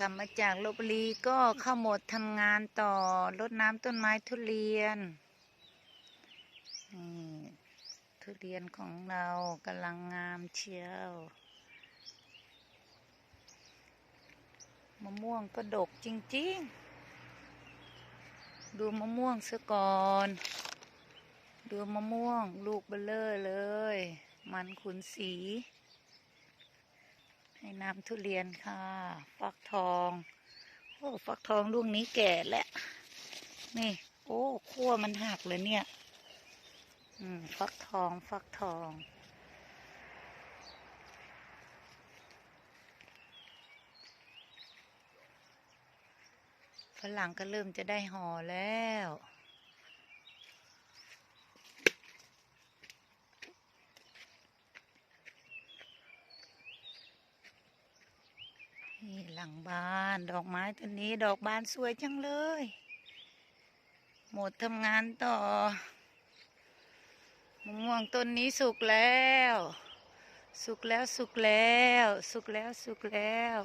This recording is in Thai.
กลับมาจากลบบุรีก็เข้าหมดทำงานต่อรดน้ำต้นไม้ทุเรียนนี่ทุเรียนของเรากำลังงามเชียวมะม่วงก็ดกจริง ๆ ดูมะม่วงซะก่อน ดูมะม่วงลูกเบลเลอร์เลย มันขุนสี ให้น้ำทุเรียนค่ะ ฟักทอง โอ้ฟักทองลูกนี้แก่แล้วนี่ โอ้ขั้วมันหักเลยเนี่ย อืม ฟักทองฟักทองฝรั่งก็เริ่มจะได้ห่อแล้ว นี่หลังบ้านดอกไม้ต้นนี้ดอกบานสวยจังเลย หมดทำงานต่อมะม่วงต้นนี้สุกแล้ว สุกแล้วสุกแล้ว สุกแล้วสุกแล้ว